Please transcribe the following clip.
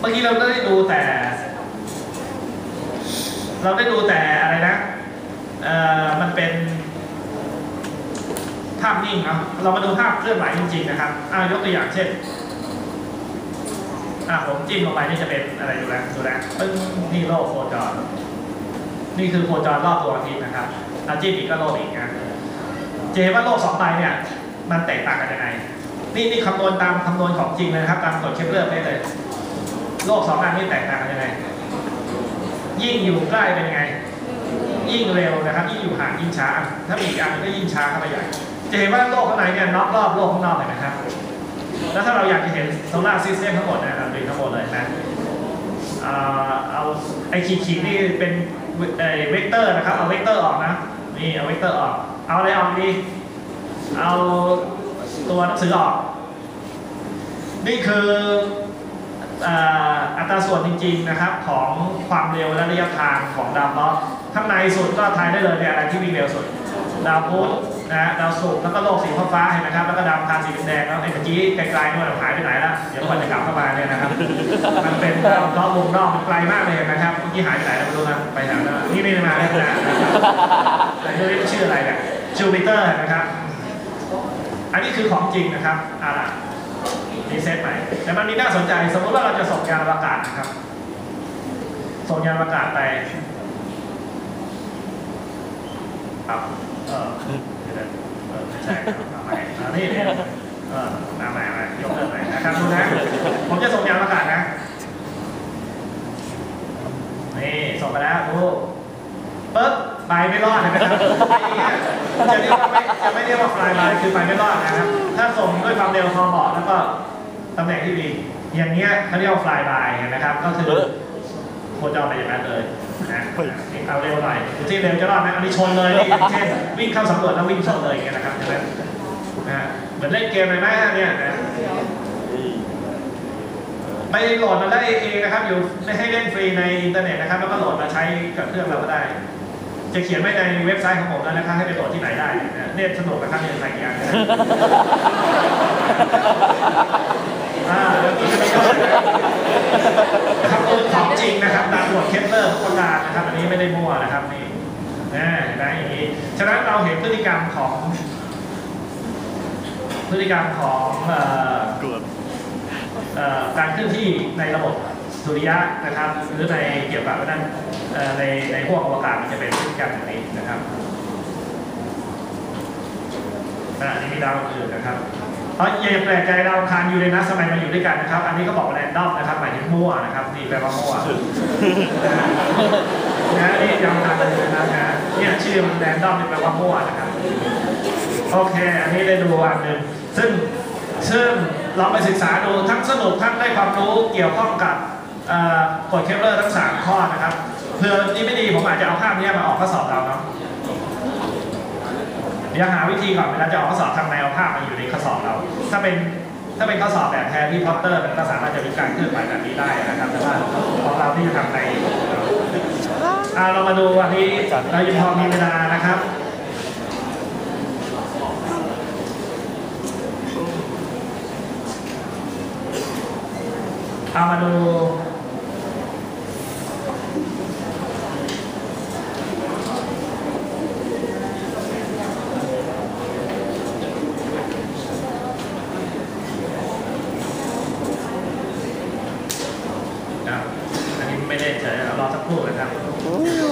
เมื่อกี้เราได้ดูแต่ เราได้ดูแต่อะไรนะเอ่อมันเป็นภาพนิ่งเนาะเรามาดูภาพเคลื่อนไหวจริงๆนะครับอ่ายกตัวอย่างเช่นอ่าผมจิ้มลงไปนี่จะเป็นอะไรดูแลดูแลปึ้งนี่โลกโคจร นี่คือโคจรรอบดวงอาทิตย์นะครับอาจิ้มอีกก็โลกอีกนะจะเห็นว่าโลกสองใบเนี่ย มันแตกต่างกันยังไง นี่นี่คำนวณตามคำนวณของจริงเลยนะครับ ตามกฎเคปเลอร์ได้เลย โลกสองอันนี้แตกต่างกันยังไง ยิ่งอยู่ใกล้เป็นยังไง ยิ่งเร็วนะครับ ยิ่งอยู่ห่างยิ่งช้า ถ้ามีอีกอันก็ยิ่งช้าเข้าไปใหญ่ จะเห็นว่าโลกข้างในเนี่ยน็อกรอบโลกข้างนอกเลยนะครับ แล้วถ้าเราอยากจะเห็นโซลาร์ซิสเต็มทั้งหมดนะเราดูทั้งหมดเลยนะเอาไอขีดขีดนี่เป็นเวกเตอร์นะครับ เอาเวกเตอร์ออกนะ นี่เอาเวกเตอร์ออก เอาอะไรออกดี เอาตัวหนังสือออก นี่คือ อัตราส่วนจริงๆนะครับของความเร็วและระยะทางของดาวเคราะห์ข้างในสุดก็ทายได้เลยเนี่ยอะไรที่วิ่งเร็วสุด ดาวพุธนะฮะดาวศุกร์แล้วก็โลกสีฟ้าเห็นไหมครับแล้วก็ดาวคารสีแดงแล้วไอ้เมื่อกี้ไกลๆนู่นหายไปไหนละเดี๋ยวก่อนจะกลับเข้ามาเนี่ยนะครับมันเป็นดาวเคราะห์วงนอกมันไกลมากเลยนะครับเมื่อกี้หายไปไหนแล้วไม่รู้นะไปไหนแล้วนี่ไม่ได้มาแล้วนะแต่ไม่รู้ชื่ออะไรเนี่ยจูปิเตอร์นะครับ อันนี้คือของจริงนะครับอาล่ะ รีเซ็ตใหม่แต่มันมีน่าสนใจ สมมติว่าเราจะส่งยานอวกาศนะครับ ส่งยานอวกาศไปครับเออเดี๋ยวนะเออไม่ใช่ครับเอาใหม่เอานี่เนี่ยเออมาใหม่มายกเลิกใหม่นะครับดูนะผมจะส่งยานอวกาศนะนี่ส่งไปแล้วดูปึ๊บไปไม่รอดนะครับจะเรียกว่าไม่จะไม่เรียกว่าฟลายไปคือไปไม่รอดนะครับ ถ้าส่งด้วยความเร็วพอเหมาะแล้ว ก็ตำแหน่งที่ดี อย่างเงี้ยเขาเรียกว่าฟลายบายนะครับ ก็คือโคจรไปอย่างนั้นเลยนะนี่เอาเร็วหน่อยดูที่เร็วจะรอดไหมอันนี้ชนเลยนี่อย่างเช่นวิ่งเข้าสำรวจแล้ววิ่งชนเลยอย่างเงี้ยนะครับใช่ไหมนะฮะเหมือนเล่นเกมเลยไหมเนี่ยนะไปโหลดมาได้เองนะครับ อยู่ให้เล่นฟรีในอินเทอร์เน็ตนะครับ แล้วก็โหลดมาใช้กับเครื่องเราก็ได้ จะเขียนไว้ในเว็บไซต์ของผมแล้วนะครับให้ไปโหลดที่ไหนได้นะเนี่ยสนุกนะครับเนี่ยใส่กี่ อันนะอ่าแล้วนี่ก็นะครับคือของจริงนะครับตามกฎเคปเลอร์ประกาศนะครับ อันนี้ไม่ได้มั่วนะครับนี่นะเห็นไหมอย่างนี้ ฉะนั้นเราเห็นพฤติกรรมของ พฤติกรรมของเอ่อกลัวเอ่อการเคลื่อนที่ในระบบสุริยะนะครับ หรือในเกี่ยวกับนั่นเอ่อในในพวกอวกาศมันจะเป็นพฤติกรรมแบบนี้นะครับอ่าอันนี้มีดาวอื่นนะครับ เพราะอย่าแปลกใจดาวคารยูเรนัสทำไมมาอยู่ด้วยกันนะครับ อันนี้เขาบอกแรนดอมนะครับหมายถึงมั่วนะครับนี่แปลว่ามั่วนะนี่ดาวอังคารยูเรนัสนะเนี่ยชื่อมันแรนดอมนี่แปลว่ามั่วนะครับโอเค อันนี้ได้ดูอันหนึ่งซึ่งซึ่งเราไปศึกษาดูทั้งสนุกทั้งได้ความรู้เกี่ยวข้องกับกฎเคปเลอร์ทั้ง 3 ข้อนะครับเพื่อนี่ไม่ดีผมอาจจะเอาภาพนี้มาออกข้อสอบเราเนาะ เดี๋ยวหาวิธีก่อนเวลาจะออกข้อสอบทำไงเอาภาพมาอยู่ในข้อสอบเรา ถ้าเป็นถ้าเป็นข้อสอบแบบแฮร์รี่พอตเตอร์มันก็สามารถจะมีการเคลื่อนไหวแบบนี้ได้นะครับ แต่ว่าของเราที่จะทำในอ่าเรามาดูวันนี้เรายังพอมีเวลานะครับเอามาดู นะอันนี้ไม่ได้เฉยรอสักครู่นะครับ